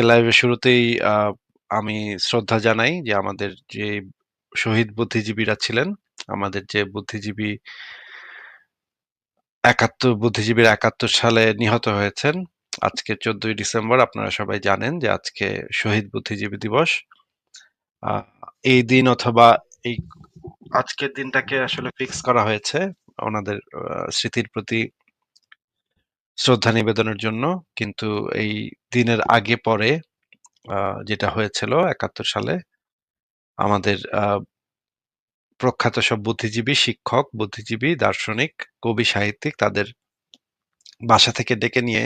আজকে লাইভের শুরুতেই আমি শ্রদ্ধা জানাই যে আমাদের যে শহীদ বুদ্ধিজীবীরা ছিলেন, আমাদের যে বুদ্ধিজীবী ৭১ বুদ্ধিজীবীরা ৭১ সালে নিহত হয়েছেন। আজকে ১৪ই ডিসেম্বর আপনারা সবাই জানেন যে আজকে শহীদ বুদ্ধিজীবী দিবস। এই দিন অথবা এই আজকের দিনটাকে আসলে ফিক্স করা হয়েছে ওনাদের স্মৃতির প্রতি শ্রদ্ধা নিবেদনের জন্য। কিন্তু এই দিনের আগে পরে যেটা হয়েছিল ৭১ সালে আমাদের প্রখ্যাত সব বুদ্ধিজীবী, শিক্ষক, বুদ্ধিজীবী, দার্শনিক, কবি, সাহিত্যিক তাদের বাসা থেকে ডেকে নিয়ে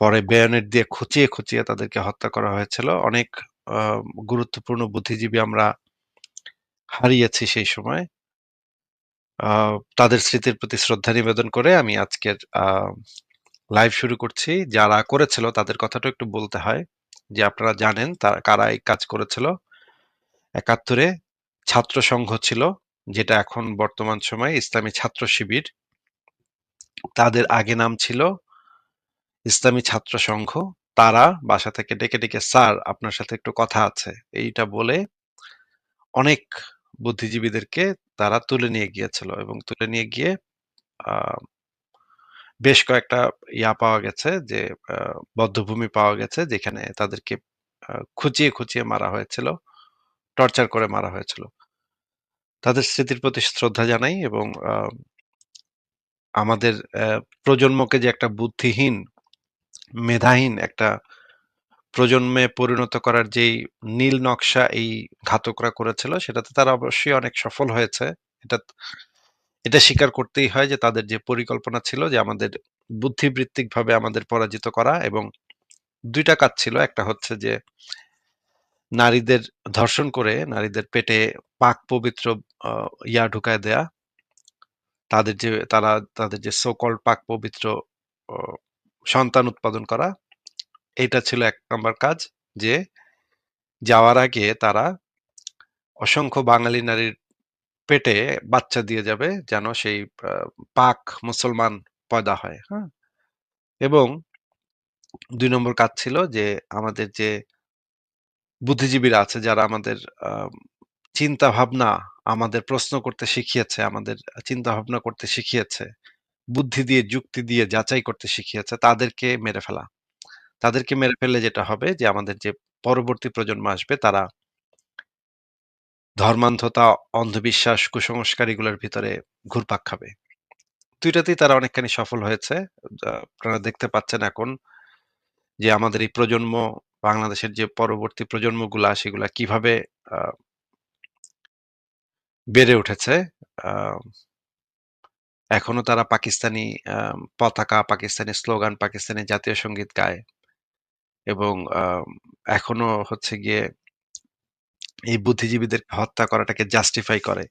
পরে বেয়নেট দিয়ে খুঁচিয়ে, খুঁচিয়ে তাদেরকে হত্যা করা হয়েছিল। অনেক গুরুত্বপূর্ণ বুদ্ধিজীবী আমরা হারিয়েছি সেই সময়। তাদের স্মৃতির প্রতি শ্রদ্ধা নিবেদন করে আমি আজকের লাইভ শুরু করছি। যারা করেছিল তাদের কথাটাও একটু বলতে হয় যে আপনারা জানেন তারা কারা এই কাজ করেছিল। ৭১ এ ছাত্র সংঘ ছিল যেটা এখন বর্তমান সময়ে ইসলামী ছাত্র শিবির। তাদের আগে নাম ছিল ইসলামী ছাত্র সংঘ। তারা বাসা থেকে ডেকে, ডেকে স্যার আপনার সাথে একটু কথা আছে। এইটা বলে অনেক বুদ্ধিজীবীদেরকে তারা তুলে নিয়ে গিয়েছিল এবং তুলে নিয়ে গিয়ে বেশ কয়েকটা ইয়া পাওয়া গেছে যে আ বধ্যভূমি পাওয়া গেছে যেখানে তাদেরকে খুঁচিয়ে, খুঁচিয়ে মারা হয়েছিল। টর্চার করে মারা হয়েছিল। তাদের স্মৃতির প্রতি শ্রদ্ধা জানাই এবং আমাদের প্রজন্মকে যে একটা বুদ্ধিহীন, মেধাহীন একটা প্রজন্মে পরিণত করার যেই নীল নকশা এই ঘাতকরা করেছিল, সেটাতে তারা অবশ্যই অনেক সফল হয়েছে। এটা এটা স্বীকার করতেই হয় যে তাদের যে পরিকল্পনা ছিল যে আমাদের বুদ্ধিবৃত্তিকভাবে আমাদের পরাজিত করা এবং দুইটা কাজ ছিল। একটা হচ্ছে যে নারীদের ধর্ষণ করে, নারীদের পেটে পাক পবিত্র ইয়া ঢুকায় দেয়া। তাদের যে, তারা, তাদের যে সো কল্ড পাক পবিত্র সন্তান উৎপাদন করা। এইটা ছিল এক নম্বর কাজ যে যাওয়ার আগে তারা অসংখ্য বাঙালি নারীর পেটে বাচ্চা দিয়ে যাবে যেন সেই পাক মুসলমান পয়দা হয়, হ্যাঁ? এবং দুই নম্বর কাজ ছিল যে আমাদের যে বুদ্ধিজীবীরা আছে যারা আমাদের চিন্তা ভাবনা আমাদের প্রশ্ন করতে শিখিয়েছে, আমাদের চিন্তা ভাবনা করতে শিখিয়েছে, বুদ্ধি দিয়ে যুক্তি দিয়ে যাচাই করতে শিখিয়েছে তাদেরকে মেরে ফেলা। তাদেরকে মেরে ফেললে যেটা হবে যে আমাদের যে পরবর্তী প্রজন্ম আসবে তারা ধর্মান্ধতা, অন্ধবিশ্বাস, কুসংস্কার এগুলোর ভিতরে ঘুরপাক খাবে। ২ টাতেই তারা অনেকখানি সফল হয়েছে। আপনারা দেখতে পাচ্ছেন এখন যে আমাদের এই প্রজন্ম বাংলাদেশের যে পরবর্তী প্রজন্মগুলা সেগুলা কীভাবে বেড়ে উঠেছে। এখনও তারা পাকিস্তানি পতাকা, পাকিস্তানি স্লোগান, পাকিস্তানি জাতীয় সংগীত গায়। এবং এখনও হচ্ছে গিয়ে এই বুদ্ধিজীবীদের হত্যা করাটাকে জাস্টিফাই করে।